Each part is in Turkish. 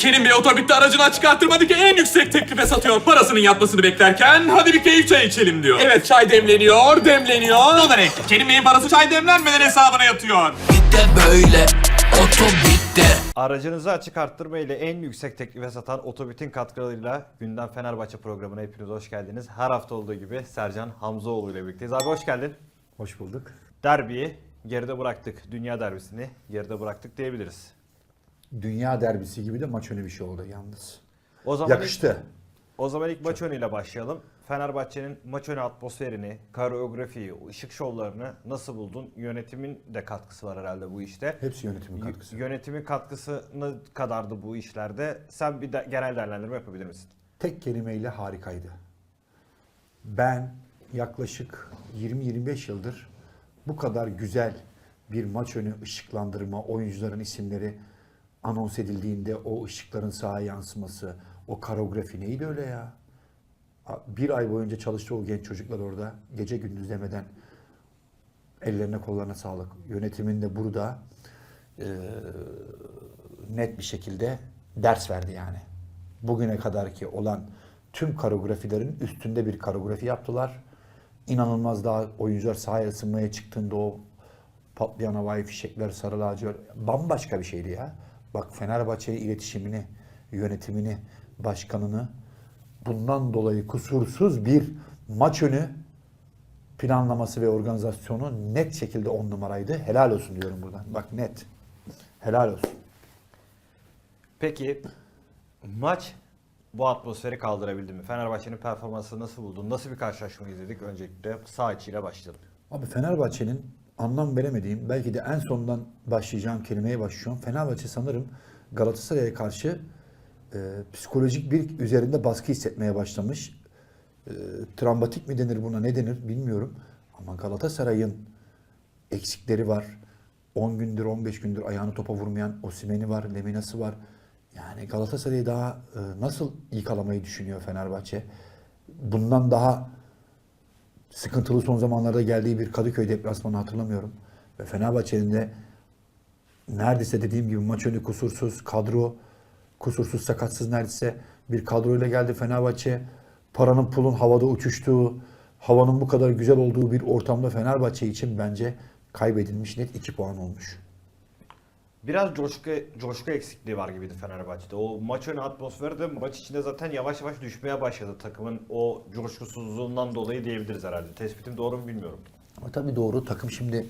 Kerim Bey otobüste aracını açık arttırmadı ki en yüksek teklife satıyor. Parasının yatmasını beklerken hadi bir keyif çay içelim diyor. Evet çay demleniyor, demleniyor. O da renkli. Kerim Bey'in parası çay demlenmeden hesabına yatıyor. Bir de böyle otobüste Aracınızı açık arttırma ile en yüksek teklife satan Otobüt'ün katkılarıyla Gündem Fenerbahçe programına hepiniz hoş geldiniz. Her hafta olduğu gibi Sercan Hamzoğlu ile birlikteyiz. Abi hoş geldin. Hoş bulduk. Derbiyi geride bıraktık. Dünya derbisini geride bıraktık diyebiliriz. Dünya derbisi gibi de maç önü bir şey oldu yalnız. O zaman Yakıştı. O zaman ilk maç önüyle başlayalım. Fenerbahçe'nin maç önü atmosferini, koreografiyi, ışık şovlarını nasıl buldun? Yönetimin de katkısı var herhalde bu işte. Hepsi yönetimin katkısı. Y- Yönetimin katkısı ne kadardı bu işlerde? Sen bir de genel değerlendirme yapabilir misin? Tek kelimeyle harikaydı. Ben yaklaşık 20-25 yıldır bu kadar güzel bir maç önü ışıklandırma, oyuncuların isimleri anons edildiğinde o ışıkların sahaya yansıması, o koreografi neydi öyle ya? Bir ay boyunca çalıştı o genç çocuklar orada. Gece gündüz demeden ellerine kollarına sağlık. Yönetimin de burada eee, net bir şekilde ders verdi yani. Bugüne kadarki olan tüm koreografilerin üstünde bir koreografi yaptılar. İnanılmaz daha oyuncular sahaya ısınmaya çıktığında o patlayan havai fişekler, sarı lacivert bambaşka bir şeydi ya. Bak Fenerbahçe'nin iletişimini, yönetimini, başkanını bundan dolayı kusursuz bir maç önü planlaması ve organizasyonu net şekilde on numaraydı. Helal olsun diyorum buradan. Bak net. Helal olsun. Peki maç bu atmosferi kaldırabildi mi? Fenerbahçe'nin performansını nasıl buldun? Nasıl bir karşılaşma izledik? Öncelikle sağ içiyle başlayalım. Abi Fenerbahçe'nin anlam veremediğim, belki de en sondan başlayacağım kelimeye başlıyorum. Fenerbahçe sanırım Galatasaray'a karşı e, psikolojik bir üzerinde baskı hissetmeye başlamış. E, travmatik mi denir buna ne denir bilmiyorum. Ama Galatasaray'ın eksikleri var. 10 gündür 15 gündür ayağını topa vurmayan Osimhen'i var, Lemina'sı var. Yani Galatasaray'ı daha e, nasıl yıkalamayı düşünüyor Fenerbahçe? Bundan daha sıkıntılı son zamanlarda geldiği bir Kadıköy deplasmanı hatırlamıyorum. Ve Fenerbahçe'nin de neredeyse dediğim gibi maç önü kusursuz, kadro kusursuz, sakatsız neredeyse bir kadroyla geldi Fenerbahçe. Paranın pulun havada uçuştuğu, havanın bu kadar güzel olduğu bir ortamda Fenerbahçe için bence kaybedilmiş net 2 puan olmuş. Biraz coşku, coşku eksikliği var gibiydi Fenerbahçe'de. O maç önü atmosferi de maç içinde zaten yavaş yavaş düşmeye başladı takımın o coşkusuzluğundan dolayı diyebiliriz herhalde. Tespitim doğru mu bilmiyorum. Ama tabii doğru takım şimdi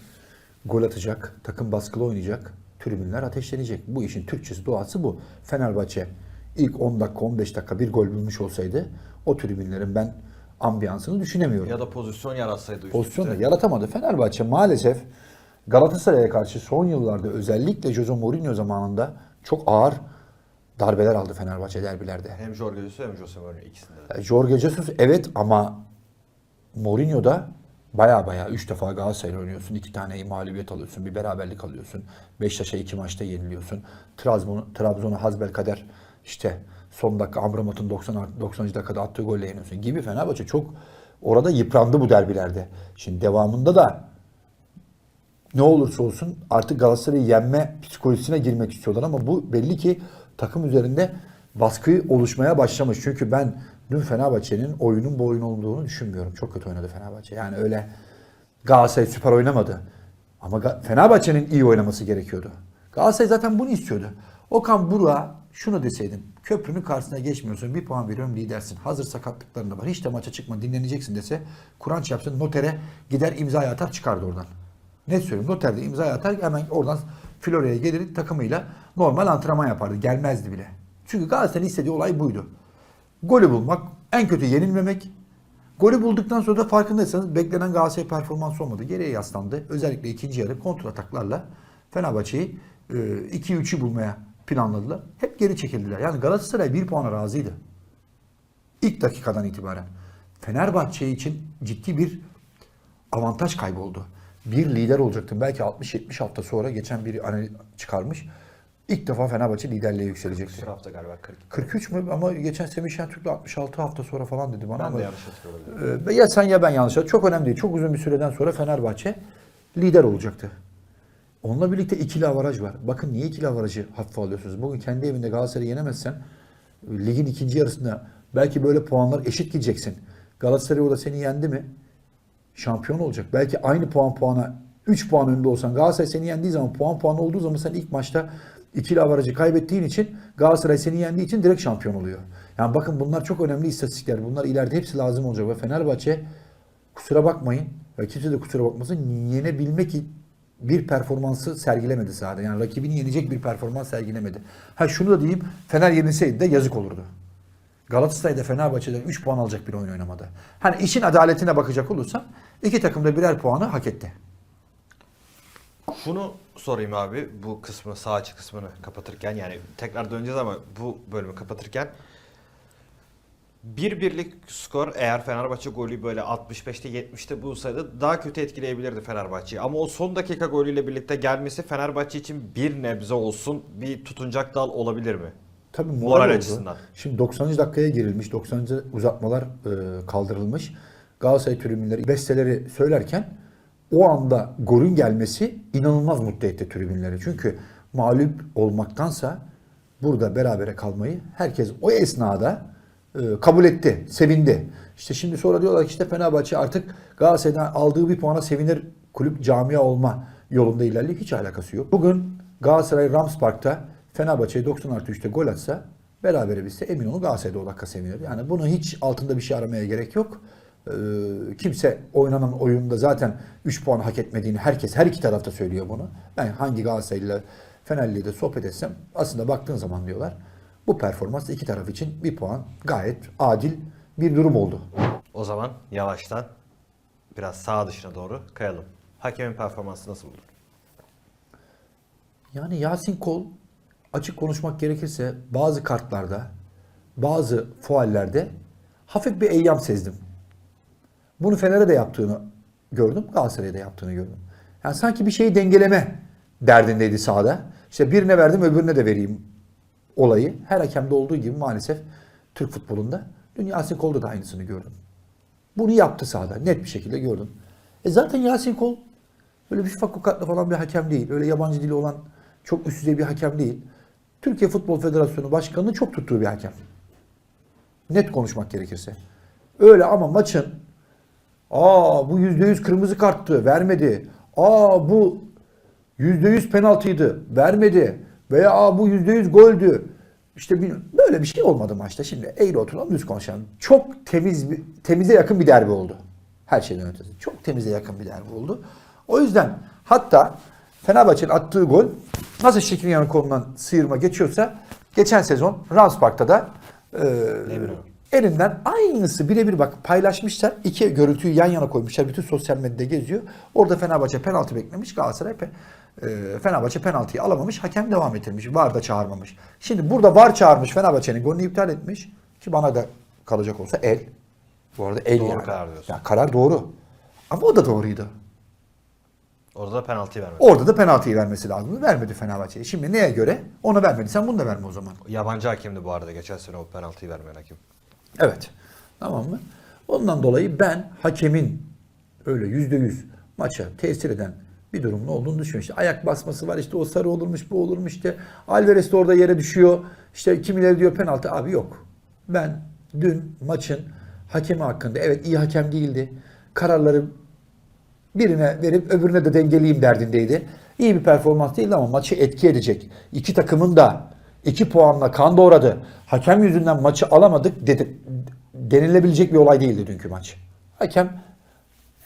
gol atacak, takım baskılı oynayacak, tribünler ateşlenecek. Bu işin Türkçesi, doğası bu. Fenerbahçe ilk 10 dakika, 15 dakika bir gol bulmuş olsaydı o tribünlerin ben ambiyansını düşünemiyorum. Ya da pozisyon yaratsaydı Pozisyon da yaratamadı. Fenerbahçe maalesef Galatasaray'a karşı son yıllarda özellikle Jose Mourinho zamanında çok ağır darbeler aldı Fenerbahçe derbilerde. Hem Jorge Jesus hem Jose Mourinho ikisinde de. E, Jorge Jesus evet ama Mourinho da baya baya 3 defa Galatasaray'la oynuyorsun. 2 tane mağlubiyet alıyorsun. Bir beraberlik alıyorsun. Beşiktaş'a 2 maçta yeniliyorsun. Trabzon, Trabzon'a hasbelkader işte son dakika Amrabat'ın 90 90. dakikada attığı golle yeniyorsun gibi Fenerbahçe çok orada yıprandı bu derbilerde. Şimdi devamında da ne olursa olsun artık Galatasaray'ı yenme psikolojisine girmek istiyorlar ama bu belli ki takım üzerinde baskı oluşmaya başlamış. Çünkü ben dün Fenerbahçe'nin oyunun bu oyun olduğunu düşünmüyorum. Çok kötü oynadı Fenerbahçe. Yani öyle Galatasaray süper oynamadı. Ama Fenerbahçe'nin iyi oynaması gerekiyordu. Galatasaray zaten bunu istiyordu. Okan Burak'a şunu deseydin. Köprünün karşısına geçmiyorsun. Bir puan veriyorum lidersin. Hazır sakatlıkların da var. Hiç de maça çıkma dinleneceksin dese. Kur'an yapsın notere gider imza atar çıkardı oradan. Net söylüyorum. Noterde imza atar hemen oradan Florya'ya gelir takımıyla normal antrenman yapardı. Gelmezdi bile. Çünkü Galatasaray'ın istediği olay buydu. Golü bulmak, en kötü yenilmemek. Golü bulduktan sonra da farkındaysanız beklenen Galatasaray performansı olmadı. Geriye yaslandı. Özellikle ikinci yarı kontra ataklarla Fenerbahçe'yi e, 2-3'ü bulmaya planladılar. Hep geri çekildiler. Yani Galatasaray bir puana razıydı. İlk dakikadan itibaren. Fenerbahçe için ciddi bir avantaj kayboldu. Bir lider olacaktım. Belki 60-70 hafta sonra geçen biri hani çıkarmış. İlk defa Fenerbahçe liderliğe yükselecekti. Bir hafta galiba 42. 43 mü? Ama geçen Semih Şentürk'le 66 hafta sonra falan dedi bana. Ben ama, de yanlış hatırlıyor olabilirim. Ee, ya sen ya ben yanlış. Çok önemli değil. Çok uzun bir süreden sonra Fenerbahçe lider olacaktı. Onunla birlikte ikili avaraj var. Bakın niye ikili avarajı hafife alıyorsunuz? Bugün kendi evinde Galatasaray'ı yenemezsen ligin ikinci yarısında belki böyle puanlar eşit gideceksin. Galatasaray orada seni yendi mi şampiyon olacak. Belki aynı puan puana 3 puan önde olsan Galatasaray seni yendiği zaman puan puan olduğu zaman sen ilk maçta ikili avarajı kaybettiğin için Galatasaray seni yendiği için direkt şampiyon oluyor. Yani bakın bunlar çok önemli istatistikler. Bunlar ileride hepsi lazım olacak ve Fenerbahçe kusura bakmayın ve kimse de kusura bakmasın yenebilmek bir performansı sergilemedi sahada. Yani rakibini yenecek bir performans sergilemedi. Ha şunu da diyeyim Fener yenilseydi de yazık olurdu. Galatasaray'da Fenerbahçe'den 3 puan alacak bir oyun oynamadı. Hani işin adaletine bakacak olursan iki takım da birer puanı hak etti. Şunu sorayım abi bu kısmı sağ açı kısmını kapatırken yani tekrar döneceğiz ama bu bölümü kapatırken bir birlik skor eğer Fenerbahçe golü böyle 65'te 70'te bulsaydı daha kötü etkileyebilirdi Fenerbahçe'yi. Ama o son dakika golüyle birlikte gelmesi Fenerbahçe için bir nebze olsun bir tutunacak dal olabilir mi? Tabii moral, Moral oldu. açısından. Şimdi 90. dakikaya girilmiş, 90. uzatmalar e, kaldırılmış. Galatasaray tribünleri besteleri söylerken o anda golün gelmesi inanılmaz mutlu etti tribünleri. Çünkü mağlup olmaktansa burada berabere kalmayı herkes o esnada e, kabul etti, sevindi. İşte şimdi sonra diyorlar ki işte Fenerbahçe artık Galatasaray'dan aldığı bir puana sevinir kulüp camia olma yolunda ilerliyor. Hiç alakası yok. Bugün Galatasaray Rams Park'ta Fenerbahçe'ye 90 artı 3'te gol atsa berabere bitse emin olun Galatasaray'da o dakika sevinir. Yani bunu hiç altında bir şey aramaya gerek yok. Ee, kimse oynanan oyunda zaten 3 puan hak etmediğini herkes her iki tarafta söylüyor bunu. Ben hangi Galatasaray'la Fenerli'yle de sohbet etsem aslında baktığın zaman diyorlar bu performans iki taraf için bir puan gayet adil bir durum oldu. O zaman yavaştan biraz sağ dışına doğru kayalım. Hakemin performansı nasıl buldun? Yani Yasin Kol açık konuşmak gerekirse bazı kartlarda, bazı fuallerde hafif bir eyyam sezdim. Bunu Fener'e de yaptığını gördüm, Galatasaray'a da yaptığını gördüm. Yani sanki bir şeyi dengeleme derdindeydi sahada. İşte birine verdim öbürüne de vereyim olayı. Her hakemde olduğu gibi maalesef Türk futbolunda. Dün Yasin Kol'da da aynısını gördüm. Bunu yaptı sahada. Net bir şekilde gördüm. E zaten Yasin Kol böyle bir fakukatlı falan bir hakem değil. Öyle yabancı dili olan çok üst düzey bir hakem değil. Türkiye Futbol Federasyonu Başkanı'nın çok tuttuğu bir hakem. Net konuşmak gerekirse. Öyle ama maçın aa bu yüzde yüz kırmızı karttı vermedi. Aa bu yüzde yüz penaltıydı vermedi. Veya aa bu yüzde yüz goldü. İşte bir, böyle bir şey olmadı maçta. Şimdi eğri oturalım düz konuşalım. Çok temiz bir, temize yakın bir derbi oldu. Her şeyden ötesi. Çok temize yakın bir derbi oldu. O yüzden hatta Fenerbahçe'nin attığı gol nasıl şekil yanı kolundan sıyırma geçiyorsa geçen sezon Rams Park'ta da e, elinden aynısı birebir bak paylaşmışlar. İki görüntüyü yan yana koymuşlar. Bütün sosyal medyada geziyor. Orada Fenerbahçe penaltı beklemiş. Galatasaray pe, e, Fenerbahçe penaltıyı alamamış. Hakem devam ettirmiş. VAR da çağırmamış. Şimdi burada VAR çağırmış. Fenerbahçe'nin golünü iptal etmiş. Ki bana da kalacak olsa el. Bu arada el Doğru yani. karar diyorsun. Ya karar doğru. Ama o da doğruydu. Orada da penaltı vermedi. Orada da penaltıyı vermesi lazımdı. Vermedi Fenerbahçe'ye. Şimdi neye göre? Ona vermedi. Sen bunu da verme o zaman. Yabancı hakemdi bu arada geçen sene o penaltıyı vermeyen hakem. Evet. Tamam mı? Ondan dolayı ben hakemin öyle yüzde yüz maça tesir eden bir durumun olduğunu düşünüyorum. İşte ayak basması var işte o sarı olurmuş bu olurmuş işte Alvarez de orada yere düşüyor. İşte kimileri diyor penaltı abi yok. Ben dün maçın hakemi hakkında evet iyi hakem değildi. Kararları birine verip öbürüne de dengeleyeyim derdindeydi. İyi bir performans değildi ama maçı etki edecek. İki takımın da iki puanla kan doğradı. Hakem yüzünden maçı alamadık dedi, denilebilecek bir olay değildi dünkü maç. Hakem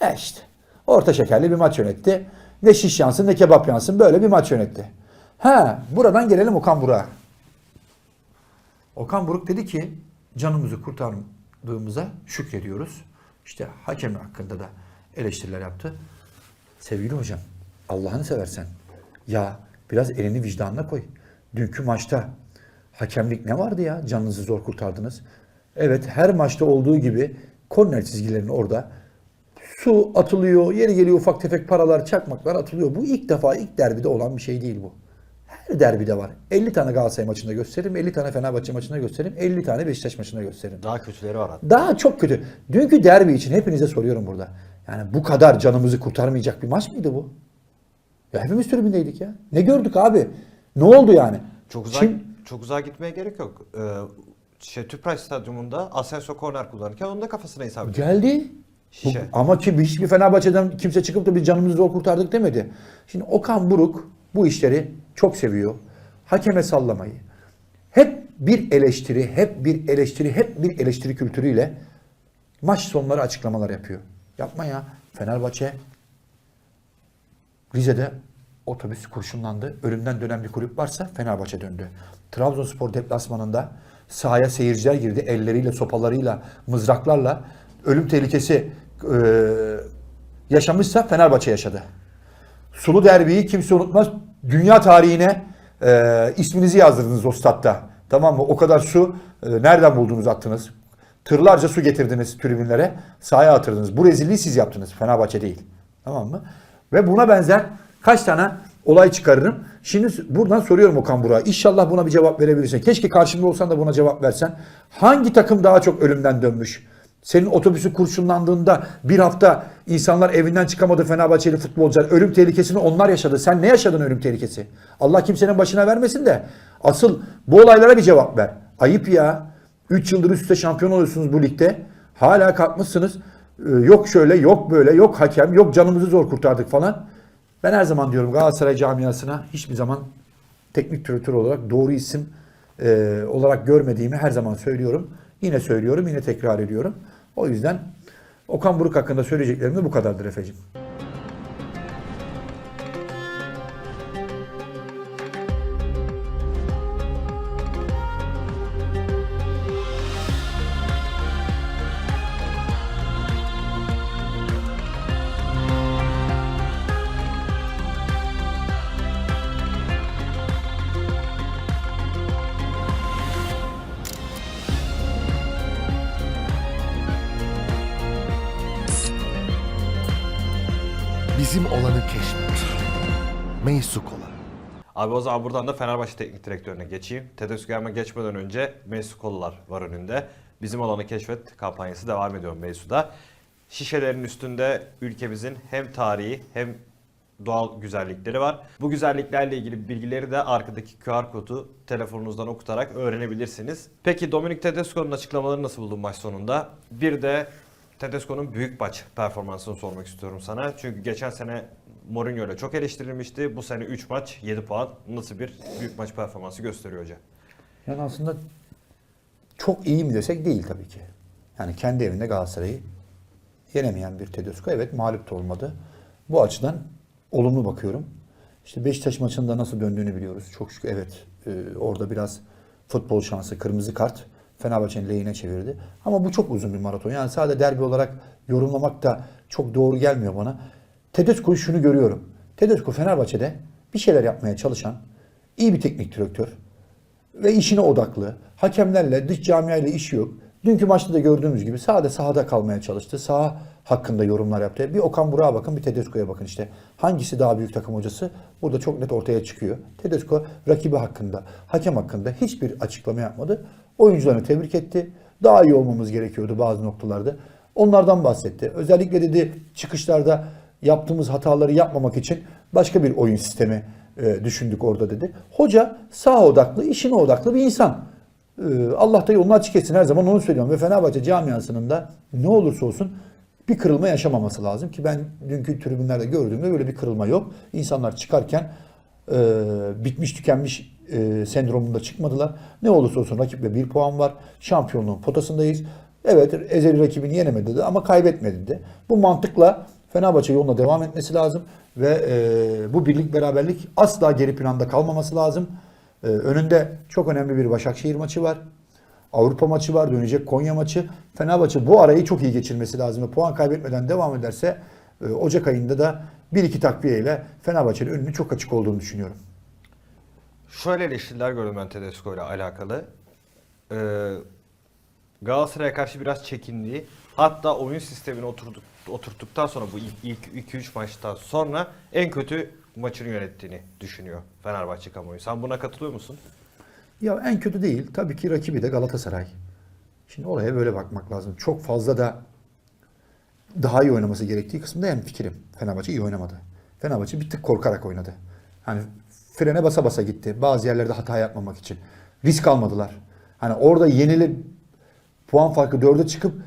e işte orta şekerli bir maç yönetti. Ne şiş yansın ne kebap yansın böyle bir maç yönetti. Ha buradan gelelim Okan Burak'a. Okan Buruk dedi ki canımızı kurtardığımıza şükrediyoruz. İşte hakem hakkında da eleştiriler yaptı. Sevgili hocam Allah'ını seversen ya biraz elini vicdanına koy. Dünkü maçta hakemlik ne vardı ya canınızı zor kurtardınız. Evet her maçta olduğu gibi korner çizgilerinin orada su atılıyor, yeri geliyor ufak tefek paralar, çakmaklar atılıyor. Bu ilk defa ilk derbide olan bir şey değil bu. Her derbide var. 50 tane Galatasaray maçında gösteririm, 50 tane Fenerbahçe maçında gösteririm, 50 tane Beşiktaş maçında gösteririm. Daha kötüleri var hatta. Daha çok kötü. Dünkü derbi için hepinize soruyorum burada. Yani bu kadar canımızı kurtarmayacak bir maç mıydı bu? Ya hepimiz tribündeydik ya. Ne gördük abi? Ne oldu yani? Çok uzak Kim- çok uzağa gitmeye gerek yok. Ee, şey Tüpraş Stadyumunda Asensio korner kullanırken onun da kafasına isabet. Geldi. Bu- Şişe. ama kim, hiçbir Fenerbahçe'den kimse çıkıp da biz canımızı zor kurtardık demedi. Şimdi Okan Buruk bu işleri çok seviyor. Hakeme sallamayı. Hep bir eleştiri, hep bir eleştiri, hep bir eleştiri kültürüyle maç sonları açıklamalar yapıyor. Yapma ya. Fenerbahçe Rize'de otobüs kurşunlandı. Ölümden dönen bir kulüp varsa Fenerbahçe döndü. Trabzonspor deplasmanında sahaya seyirciler girdi. Elleriyle, sopalarıyla, mızraklarla ölüm tehlikesi e, yaşamışsa Fenerbahçe yaşadı. Sulu derbiyi kimse unutmaz. Dünya tarihine e, isminizi yazdırdınız o statta. Tamam mı? O kadar su e, nereden buldunuz attınız? Tırlarca su getirdiniz tribünlere. Sahaya atırdınız. Bu rezilliği siz yaptınız. Fenerbahçe değil. Tamam mı? Ve buna benzer kaç tane olay çıkarırım. Şimdi buradan soruyorum Okan Burak'a. İnşallah buna bir cevap verebilirsin. Keşke karşımda olsan da buna cevap versen. Hangi takım daha çok ölümden dönmüş? Senin otobüsü kurşunlandığında bir hafta insanlar evinden çıkamadı Fenerbahçeli futbolcular. Ölüm tehlikesini onlar yaşadı. Sen ne yaşadın ölüm tehlikesi? Allah kimsenin başına vermesin de. Asıl bu olaylara bir cevap ver. Ayıp ya. 3 yıldır üst üste şampiyon oluyorsunuz bu ligde. Hala kalkmışsınız. Ee, Yok şöyle, yok böyle, yok hakem, yok canımızı zor kurtardık falan. Ben her zaman diyorum Galatasaray camiasına hiçbir zaman teknik direktör olarak doğru isim e, olarak görmediğimi her zaman söylüyorum. Yine söylüyorum, yine tekrar ediyorum. O yüzden Okan Buruk hakkında söyleyeceklerim de bu kadardır Efe'cim. Abi o zaman buradan da Fenerbahçe teknik direktörüne geçeyim. Tedesco Yerme geçmeden önce Mesut Kolular var önünde. Bizim olanı keşfet kampanyası devam ediyor Mesut'da. Şişelerin üstünde ülkemizin hem tarihi hem doğal güzellikleri var. Bu güzelliklerle ilgili bilgileri de arkadaki QR kodu telefonunuzdan okutarak öğrenebilirsiniz. Peki Dominic Tedesco'nun açıklamaları nasıl buldun maç sonunda? Bir de Tedesco'nun büyük maç performansını sormak istiyorum sana. Çünkü geçen sene Mourinho ile çok eleştirilmişti. Bu sene 3 maç 7 puan. Nasıl bir büyük maç performansı gösteriyor hoca? Yani aslında çok iyi mi desek değil tabii ki. Yani kendi evinde Galatasaray'ı yenemeyen bir Tedesco. Evet mağlup da olmadı. Bu açıdan olumlu bakıyorum. İşte Beşiktaş maçında nasıl döndüğünü biliyoruz. Çok şükür evet e, orada biraz futbol şansı, kırmızı kart Fenerbahçe'nin lehine çevirdi. Ama bu çok uzun bir maraton. Yani sadece derbi olarak yorumlamak da çok doğru gelmiyor bana. Tedesco'yu şunu görüyorum. Tedesco Fenerbahçe'de bir şeyler yapmaya çalışan iyi bir teknik direktör ve işine odaklı. Hakemlerle, dış camiayla işi yok. Dünkü maçta da gördüğümüz gibi sahada sahada kalmaya çalıştı. Saha hakkında yorumlar yaptı. Bir Okan Burak'a bakın, bir Tedesco'ya bakın işte. Hangisi daha büyük takım hocası? Burada çok net ortaya çıkıyor. Tedesco rakibi hakkında, hakem hakkında hiçbir açıklama yapmadı. Oyuncularını tebrik etti. Daha iyi olmamız gerekiyordu bazı noktalarda. Onlardan bahsetti. Özellikle dedi çıkışlarda yaptığımız hataları yapmamak için başka bir oyun sistemi e, düşündük orada dedi. Hoca sağ odaklı, işine odaklı bir insan. E, Allah da yolunu açık etsin her zaman onu söylüyorum. Ve Fenerbahçe camiasının da ne olursa olsun bir kırılma yaşamaması lazım ki ben dünkü tribünlerde gördüğümde böyle bir kırılma yok. İnsanlar çıkarken e, bitmiş tükenmiş e, sendromunda çıkmadılar. Ne olursa olsun rakiple bir puan var. Şampiyonluğun potasındayız. Evet ezeli rakibini yenemedi de ama kaybetmedi de. Bu mantıkla Fenerbahçe yoluna devam etmesi lazım ve e, bu birlik beraberlik asla geri planda kalmaması lazım. E, önünde çok önemli bir Başakşehir maçı var. Avrupa maçı var, dönecek Konya maçı. Fenerbahçe bu arayı çok iyi geçirmesi lazım ve puan kaybetmeden devam ederse e, Ocak ayında da 1-2 takviyeyle Fenerbahçe'nin önünün çok açık olduğunu düşünüyorum. Şöyle eleştiriler gördüm ben Tedesco ile alakalı. Ee, Galatasaray'a karşı biraz çekindiği, hatta oyun sistemini oturduk, oturttuktan sonra bu ilk, ilk 2-3 maçtan sonra en kötü maçını yönettiğini düşünüyor Fenerbahçe kamuoyu. Sen buna katılıyor musun? Ya en kötü değil. Tabii ki rakibi de Galatasaray. Şimdi oraya böyle bakmak lazım. Çok fazla da daha iyi oynaması gerektiği kısımda en fikrim. Fenerbahçe iyi oynamadı. Fenerbahçe bir tık korkarak oynadı. Hani frene basa basa gitti. Bazı yerlerde hata yapmamak için. Risk almadılar. Hani orada yenilip puan farkı dörde çıkıp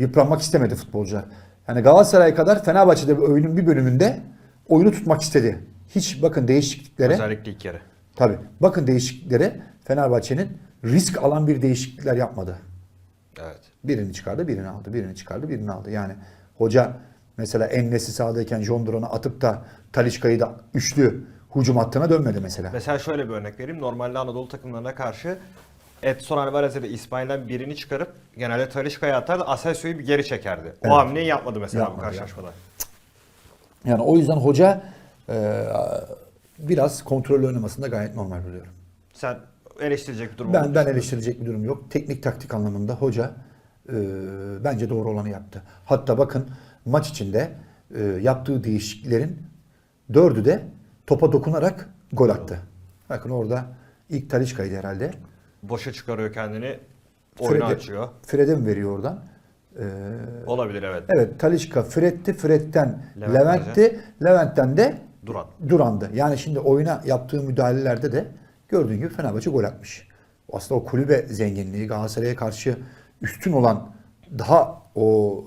yıpranmak istemedi futbolcular. Yani Galatasaray kadar Fenerbahçe'de oyunun bir bölümünde oyunu tutmak istedi. Hiç bakın değişikliklere. Özellikle ilk yarı. Tabii. Bakın değişikliklere Fenerbahçe'nin risk alan bir değişiklikler yapmadı. Evet. Birini çıkardı, birini aldı. Birini çıkardı, birini aldı. Yani hoca mesela Ennesi sahadayken John Duran'ı atıp da Talişka'yı da üçlü hücum hattına dönmedi mesela. Mesela şöyle bir örnek vereyim. Normalde Anadolu takımlarına karşı Edson Alvarez'e de İsmail'den birini çıkarıp genelde Talişka'ya atardı. Asensio'yu bir geri çekerdi. O Evet. hamleyi yapmadı mesela Yapmadı, bu karşılaşmada. Yani o yüzden hoca e, biraz kontrol oynamasında gayet normal buluyorum. Sen eleştirecek bir durum Ben ben eleştirecek bir durum yok. Teknik taktik anlamında hoca e, bence doğru olanı yaptı. Hatta bakın maç içinde e, yaptığı değişikliklerin dördü de topa dokunarak gol attı. Bakın orada ilk Talişka'ydı herhalde. Boşa çıkarıyor kendini. Oyunu Fred'e- açıyor. Fred'e mi veriyor oradan? E, Olabilir evet. evet Talişka Fred'ti. Fred'den Levent Levent'ti. Levent'ten de Duran. Duran'dı. Yani şimdi oyuna yaptığı müdahalelerde de gördüğün gibi Fenerbahçe gol atmış. Aslında o kulübe zenginliği Galatasaray'a karşı üstün olan daha o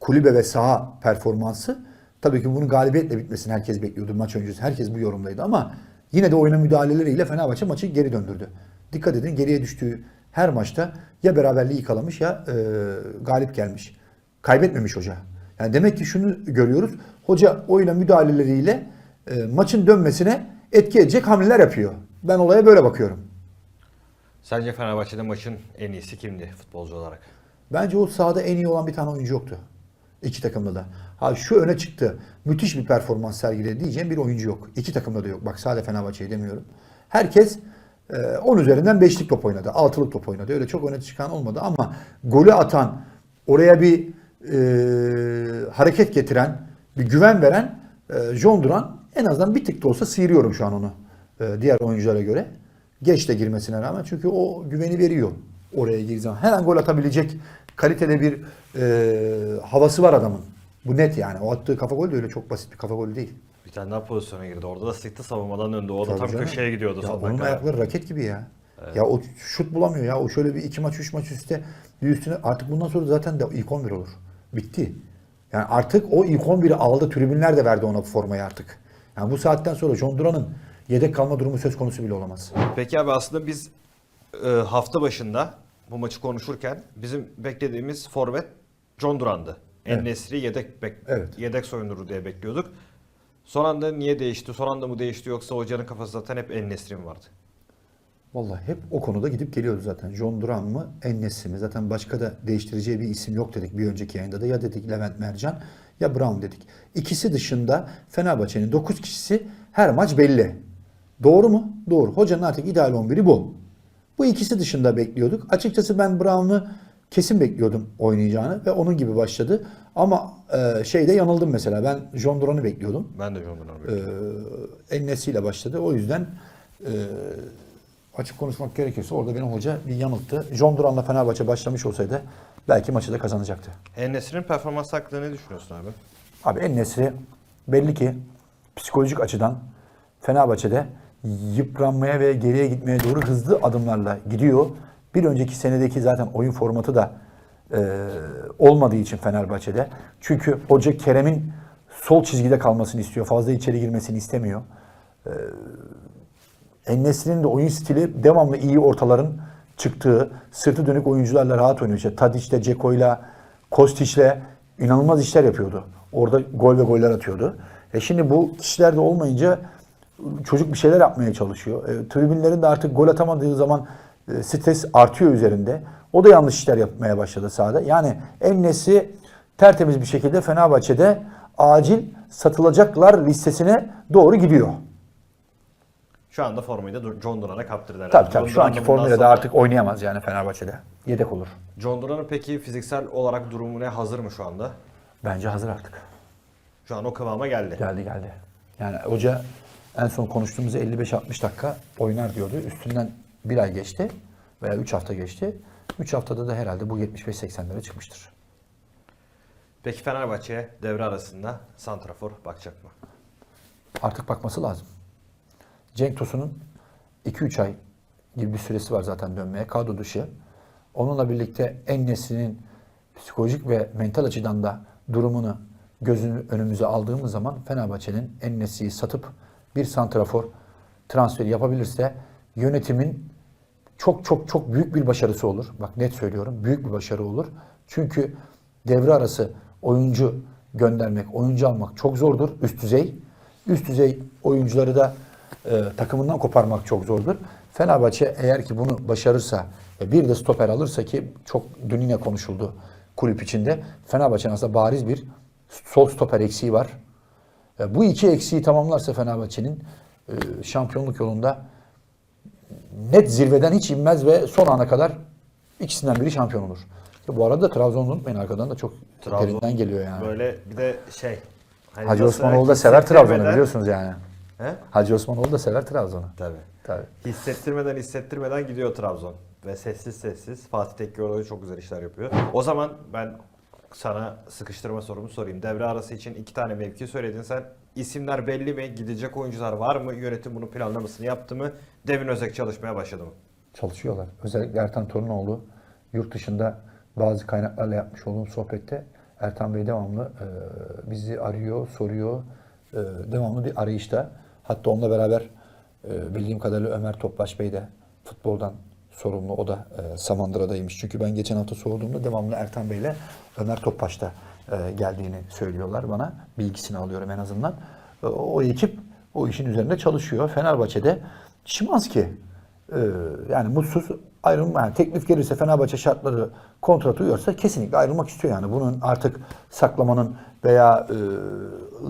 kulübe ve saha performansı tabii ki bunun galibiyetle bitmesini herkes bekliyordu maç öncesi. Herkes bu yorumdaydı ama yine de oyuna müdahaleleriyle Fenerbahçe maçı geri döndürdü. Dikkat edin geriye düştüğü her maçta ya beraberliği yıkalamış ya e, galip gelmiş. Kaybetmemiş hoca. Yani demek ki şunu görüyoruz. Hoca oyuna müdahaleleriyle e, maçın dönmesine etki edecek hamleler yapıyor. Ben olaya böyle bakıyorum. Sence Fenerbahçe'de maçın en iyisi kimdi futbolcu olarak? Bence o sahada en iyi olan bir tane oyuncu yoktu. İki takımda da. Ha şu öne çıktı. Müthiş bir performans sergiledi diyeceğim bir oyuncu yok. İki takımda da yok. Bak sadece Fenerbahçe'yi demiyorum. Herkes 10 üzerinden 5'lik top oynadı. 6'lık top oynadı. Öyle çok öne çıkan olmadı ama golü atan, oraya bir e, hareket getiren, bir güven veren e, John Duran en azından bir tık da olsa sıyırıyorum şu an onu. e, diğer oyunculara göre. Geç de girmesine rağmen çünkü o güveni veriyor oraya girdiği zaman. Her an gol atabilecek kalitede bir e, havası var adamın. Bu net yani. O attığı kafa gol de öyle çok basit bir kafa golü değil. Bir tane daha pozisyona girdi. Orada da sıktı savunmadan döndü. O da Tabii tam canım. köşeye gidiyordu. Ya sonuna onun kadar. ayakları raket gibi ya. Ya o şut bulamıyor ya. O şöyle bir iki maç, üç maç üstte bir üstüne artık bundan sonra zaten de ilk 11 olur. Bitti. Yani artık o ilk 11'i aldı. Tribünler de verdi ona bu formayı artık. Yani bu saatten sonra John Duran'ın yedek kalma durumu söz konusu bile olamaz. Peki abi aslında biz e, hafta başında bu maçı konuşurken bizim beklediğimiz forvet John Duran'dı. Evet. En-Nesyri yedek bek, Evet. yedek soyunuru diye bekliyorduk. Son anda niye değişti? Son anda mı değişti yoksa hocanın kafası zaten hep En-Nesyri mi vardı? Vallahi hep o konuda gidip geliyordu zaten. John Duran mı, Enes'i mi? Zaten başka da değiştireceği bir isim yok dedik bir önceki yayında da. Ya dedik Levent Mercan ya Brown dedik. İkisi dışında Fenerbahçe'nin 9 kişisi her maç belli. Doğru mu? Doğru. Hocanın artık ideal 11'i bu. Bu ikisi dışında bekliyorduk. Açıkçası ben Brown'u kesin bekliyordum oynayacağını ve onun gibi başladı. Ama e, şeyde yanıldım mesela. Ben John Duran'ı bekliyordum. Ben de John Duran'ı Ee, bekliyordum. Ennesi'yle başladı. O yüzden e, açık konuşmak gerekirse orada benim hoca bir yanılttı. John Duran'la Fenerbahçe başlamış olsaydı belki maçı da kazanacaktı. En-Nesyri'nin performans hakkında ne düşünüyorsun abi? Abi Ennesri belli ki psikolojik açıdan Fenerbahçe'de yıpranmaya ve geriye gitmeye doğru hızlı adımlarla gidiyor. Bir önceki senedeki zaten oyun formatı da e, olmadığı için Fenerbahçe'de. Çünkü hoca Kerem'in sol çizgide kalmasını istiyor. Fazla içeri girmesini istemiyor. Ennesri'nin de oyun stili devamlı iyi ortaların çıktığı, sırtı dönük oyuncularla rahat oynuyor. İşte Tadic'le, Ceko'yla, Kostic'le inanılmaz işler yapıyordu. Orada gol ve goller atıyordu. E şimdi bu kişiler de olmayınca çocuk bir şeyler yapmaya çalışıyor. E, tribünlerin de artık gol atamadığı zaman e, stres artıyor üzerinde. O da yanlış işler yapmaya başladı sahada. Yani Ennesi tertemiz bir şekilde Fenerbahçe'de acil satılacaklar listesine doğru gidiyor. Şu anda formayı da John Duran'a kaptırdılar. Tabii John tabii şu Duran anki da de sonra- artık oynayamaz yani Fenerbahçe'de. Yedek olur. John Duran'ın peki fiziksel olarak durumu ne? Hazır mı şu anda? Bence hazır artık. Şu an o kıvama geldi. Geldi geldi. Yani hoca en son konuştuğumuzda 55-60 dakika oynar diyordu. Üstünden bir ay geçti veya 3 hafta geçti. 3 haftada da herhalde bu 75-80'lere çıkmıştır. Peki Fenerbahçe'ye devre arasında Santrafor bakacak mı? artık bakması lazım. Cenk Tosun'un 2-3 ay gibi bir süresi var zaten dönmeye. Kadro dışı. Onunla birlikte Ennes'inin psikolojik ve mental açıdan da durumunu gözünü önümüze aldığımız zaman Fenerbahçe'nin Ennesi'yi satıp bir santrafor transferi yapabilirse yönetimin çok çok çok büyük bir başarısı olur. Bak net söylüyorum. Büyük bir başarı olur. Çünkü devre arası oyuncu göndermek, oyuncu almak çok zordur. Üst düzey. Üst düzey oyuncuları da e, takımından koparmak çok zordur. Fenerbahçe eğer ki bunu başarırsa ve bir de stoper alırsa ki çok dün yine konuşuldu kulüp içinde. Fenerbahçe'nin aslında bariz bir sol stoper eksiği var. E, bu iki eksiği tamamlarsa Fenerbahçe'nin e, şampiyonluk yolunda net zirveden hiç inmez ve son ana kadar ikisinden biri şampiyon olur. Ya bu arada Trabzon'u unutmayın arkadan da çok Trabzon derinden geliyor yani. Böyle bir de şey. hani Hacı Osmanoğlu da sever Trabzon'u biliyorsunuz yani. He? Hacı Osmanoğlu da sever Trabzon'u. Tabii. Tabii. Hissettirmeden hissettirmeden gidiyor Trabzon. Ve sessiz sessiz Fatih Tekke orada çok güzel işler yapıyor. O zaman ben sana sıkıştırma sorumu sorayım. Devre arası için iki tane mevki söyledin sen. İsimler belli mi? Gidecek oyuncular var mı? Yönetim bunun planlamasını yaptı mı? Devin Özek çalışmaya başladı mı? Çalışıyorlar. Özellikle Ertan Torunoğlu yurt dışında bazı kaynaklarla yapmış olduğum sohbette Ertan Bey devamlı e, bizi arıyor, soruyor. E, devamlı bir arayışta. Hatta onunla beraber e, bildiğim kadarıyla Ömer Topbaş Bey de futboldan sorumlu. O da e, Samandıra'daymış. Çünkü ben geçen hafta sorduğumda devamlı Ertan Bey ile Ömer Topbaş da e, geldiğini söylüyorlar bana. Bilgisini alıyorum en azından. E, o ekip o işin üzerinde çalışıyor. Fenerbahçe'de Şimanski ee, yani mutsuz ayrılma yani teklif gelirse Fenerbahçe şartları kontrat uyuyorsa kesinlikle ayrılmak istiyor yani. Bunun artık saklamanın veya e,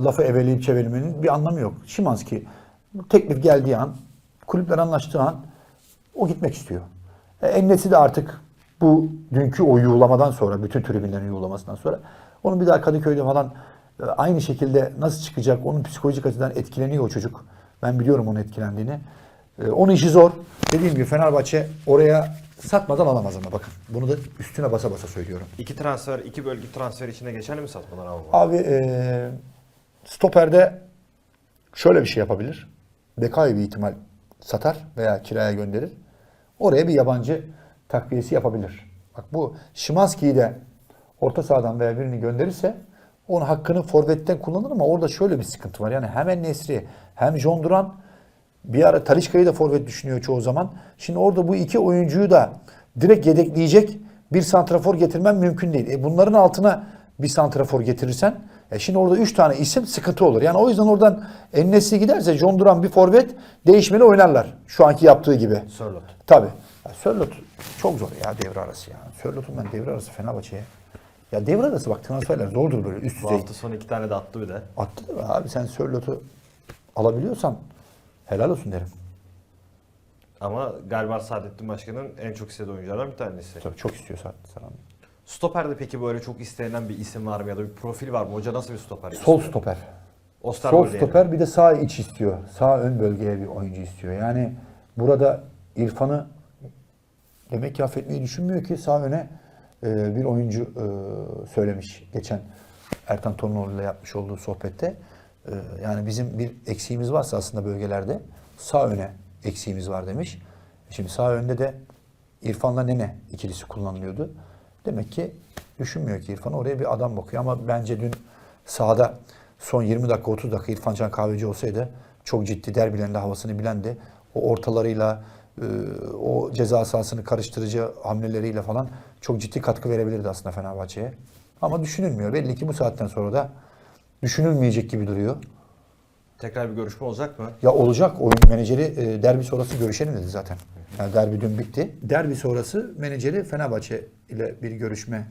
lafı eveleyip çevirmenin bir anlamı yok. Şimanski teklif geldiği an, kulüpler anlaştığı an o gitmek istiyor. E, Ennesi de artık bu dünkü o yuğlamadan sonra, bütün tribünlerin yuğlamasından sonra onun bir daha Kadıköy'de falan e, aynı şekilde nasıl çıkacak, onun psikolojik açıdan etkileniyor o çocuk. Ben biliyorum onun etkilendiğini. E, onun işi zor. Dediğim gibi Fenerbahçe oraya satmadan alamaz ama bakın. Bunu da üstüne basa basa söylüyorum. İki transfer, iki bölge transfer içinde geçerli mi satmalar abi? Abi e, stoperde şöyle bir şey yapabilir. Bekay bir ihtimal satar veya kiraya gönderir. Oraya bir yabancı takviyesi yapabilir. Bak bu Şimanski'yi de orta sahadan veya birini gönderirse onun hakkını forvetten kullanır ama orada şöyle bir sıkıntı var. Yani hem Nesri hem John Duran bir ara Talişka'yı da forvet düşünüyor çoğu zaman. Şimdi orada bu iki oyuncuyu da direkt yedekleyecek bir santrafor getirmen mümkün değil. E bunların altına bir santrafor getirirsen e şimdi orada üç tane isim sıkıntı olur. Yani o yüzden oradan Ennesi giderse John Duran bir forvet değişmeli oynarlar. Şu anki yaptığı gibi. Sörloth. Tabii. Ya Sörloth çok zor ya devre arası ya. Sörloth'un ben devre arası Fenerbahçe'ye. Ya devre arası bak transferler zordur böyle üst Bu düzey. hafta sonu iki tane de attı bir de. Attı mi abi sen Sörloth'u alabiliyorsan helal olsun derim. Ama galiba Saadettin Başkan'ın en çok istediği oyunculardan bir tanesi. Tabii çok istiyor zaten sana. Stoper'de peki böyle çok istenen bir isim var mı ya da bir profil var mı? Hoca nasıl bir stoper Sol istiyor? stoper. Osterwolde Sol diyelim. stoper bir de sağ iç istiyor. Sağ ön bölgeye bir oyuncu istiyor. Yani burada İrfan'ı demek ki affetmeyi düşünmüyor ki sağ öne e, bir oyuncu e, söylemiş geçen Ertan Torunoğlu ile yapmış olduğu sohbette. E, yani bizim bir eksiğimiz varsa aslında bölgelerde sağ öne eksiğimiz var demiş. Şimdi sağ önde de İrfan'la Nene ikilisi kullanılıyordu. Demek ki düşünmüyor ki İrfan oraya bir adam bakıyor ama bence dün sahada son 20 dakika 30 dakika İrfan Can Kahveci olsaydı çok ciddi derbilerinde havasını bilendi. O ortalarıyla e, o ceza sahasını karıştırıcı hamleleriyle falan çok ciddi katkı verebilirdi aslında Fenerbahçe'ye. Ama düşünülmüyor. Belli ki bu saatten sonra da düşünülmeyecek gibi duruyor. Tekrar bir görüşme olacak mı? Ya olacak oyun menajeri e, derbi sonrası görüşelim dedi zaten. Yani derbi dün bitti. Derbi sonrası menajeri Fenerbahçe ile bir görüşme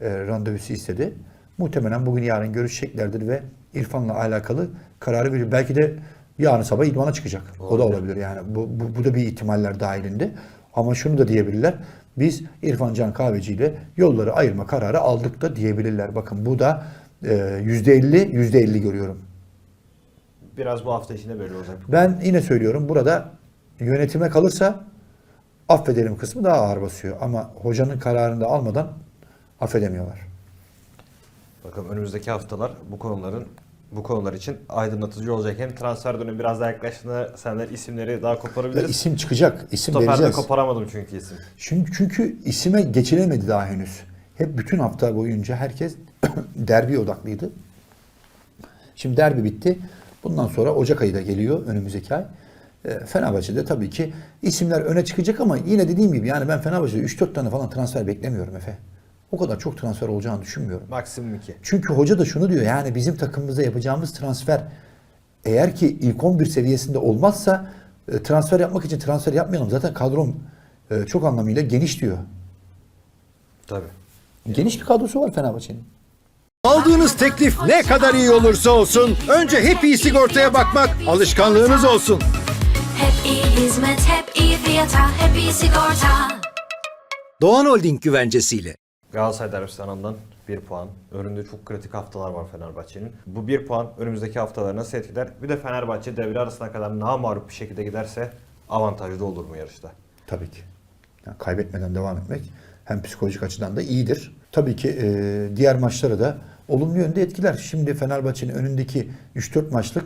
e, randevusu istedi. Muhtemelen bugün yarın görüşeceklerdir ve İrfan'la alakalı kararı verir. Belki de yarın sabah idmana çıkacak. O da olabilir yani. Bu, bu, bu da bir ihtimaller dahilinde. Ama şunu da diyebilirler. Biz İrfan Can Kahveci ile yolları ayırma kararı aldık da diyebilirler. Bakın bu da e, %50, %50 görüyorum. Biraz bu hafta içinde belli olacak. Ben yine söylüyorum burada yönetime kalırsa affedelim kısmı daha ağır basıyor. Ama hocanın kararını da almadan affedemiyorlar. Bakalım önümüzdeki haftalar bu konuların bu konular için aydınlatıcı olacak. Hem transfer dönemi biraz daha yaklaştığında senden isimleri daha Ya koparabiliriz. isim çıkacak. isim Stoperde vereceğiz. koparamadım çünkü isim. Çünkü, çünkü isime geçilemedi daha henüz. Hep bütün hafta boyunca herkes derbi odaklıydı. Şimdi derbi bitti. Bundan sonra Ocak ayı da geliyor önümüzdeki ay. E, Fenerbahçe'de tabii ki isimler öne çıkacak ama yine dediğim gibi yani ben Fenerbahçe'de 3-4 tane falan transfer beklemiyorum Efe. O kadar çok transfer olacağını düşünmüyorum. Maksimum 2. Çünkü hoca da şunu diyor yani bizim takımımıza yapacağımız transfer eğer ki ilk 11 seviyesinde olmazsa e, transfer yapmak için transfer yapmayalım. Zaten kadrom e, çok anlamıyla geniş diyor. Tabii. Geniş bir kadrosu var Fenerbahçe'nin. Aldığınız teklif ne kadar iyi olursa olsun önce hep iyi sigortaya bakmak alışkanlığınız olsun. Hep iyi hizmet, hep iyi fiyata, hep iyi sigorta. Doğan Holding güvencesiyle. Galatasaray deplasmanından 1 puan. Önünde çok kritik haftalar var Fenerbahçe'nin. Bu 1 puan önümüzdeki haftaları nasıl etkiler? Bir de Fenerbahçe devre arasına kadar namağlup bir şekilde giderse avantajlı olur mu yarışta? Tabii ki. Yani kaybetmeden devam etmek hem psikolojik açıdan da iyidir. Tabii ki e, diğer maçları da olumlu yönde etkiler. Şimdi Fenerbahçe'nin önündeki 3-4 maçlık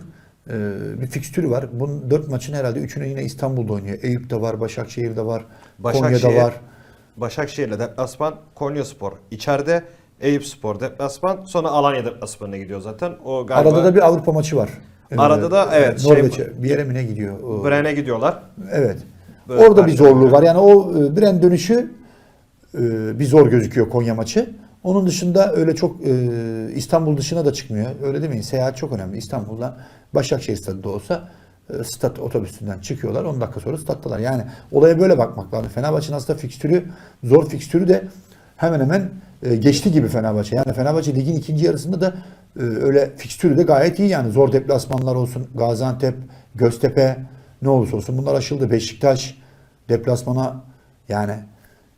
e, bir fikstürü var. Bunun 4 maçın herhalde 3'ünü yine İstanbul'da oynuyor. Eyüp'te var, Başakşehir'de var, Konya'da var. Başakşehir'le deplasman, Konyaspor içeride, Eyüpspor deplasman, sonra Alanya deplasmanına gidiyor zaten. O galiba Arada da bir Avrupa maçı var. Arada da, evet, şey- Norveç'e bir yere mi ne gidiyor? Bren'e gidiyorlar. Evet. Böyle Orada bir zorluğu var. Yani o e, Bren dönüşü e, bir zor gözüküyor Konya maçı. Onun dışında öyle çok e, İstanbul dışına da çıkmıyor. Öyle demeyin. Seyahat çok önemli. İstanbul'dan Başakşehir stadında olsa e, stat otobüsünden çıkıyorlar. 10 dakika sonra stattalar. Yani olaya böyle bakmak lazım. Fenerbahçe'nin aslında fikstürü, zor fikstürü de hemen hemen e, geçti gibi Fenerbahçe. Yani Fenerbahçe ligin ikinci yarısında da e, öyle fikstürü de gayet iyi yani. Zor deplasmanlar olsun. Gaziantep, Göztepe ne olursa olsun bunlar aşıldı. Beşiktaş deplasmana yani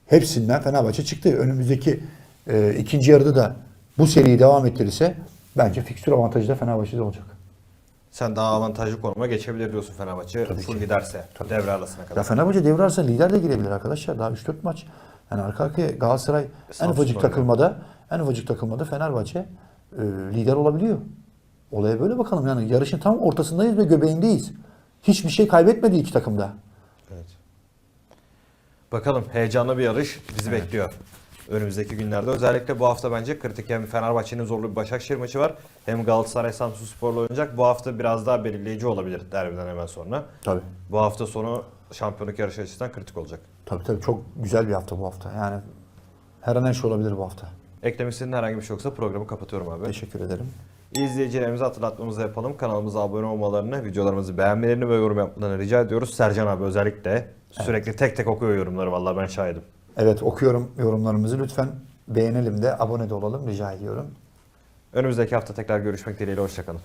hepsinden Fenerbahçe çıktı. Önümüzdeki e, ikinci yarıda da bu seriyi devam ettirirse bence fikstür avantajı da Fenerbahçe'de olacak. Sen daha avantajlı konuma geçebilir diyorsun Fenerbahçe. full giderse devre arasına Ya kadar. Fenerbahçe devre arasında lider de girebilir arkadaşlar. Daha 3-4 maç. Yani arka arkaya Galatasaray en ufacık takılmada en ufacık takılmada Fenerbahçe e, lider olabiliyor. Olaya böyle bakalım yani yarışın tam ortasındayız ve göbeğindeyiz. Hiçbir şey kaybetmedi iki takımda. Bakalım heyecanlı bir yarış bizi bekliyor. Önümüzdeki günlerde özellikle bu hafta bence kritik hem Fenerbahçe'nin zorlu bir Başakşehir maçı var hem Galatasaray Samsunspor'la oynayacak. Bu hafta biraz daha belirleyici olabilir derbiden hemen sonra. Tabii. Bu hafta sonu şampiyonluk yarışı açısından kritik olacak. Tabii tabii çok güzel bir hafta bu hafta. Yani her an her şey olabilir bu hafta. Eklemek istediğin herhangi bir şey yoksa programı kapatıyorum abi. Teşekkür ederim. İzleyicilerimize hatırlatmamızı yapalım. Kanalımıza abone olmalarını, videolarımızı beğenmelerini ve yorum yapmalarını rica ediyoruz. Sercan abi özellikle sürekli tek tek okuyor yorumları vallahi ben şahidim. Evet okuyorum yorumlarımızı. Lütfen beğenelim de abone de olalım rica ediyorum. Önümüzdeki hafta tekrar görüşmek dileğiyle hoşçakalın.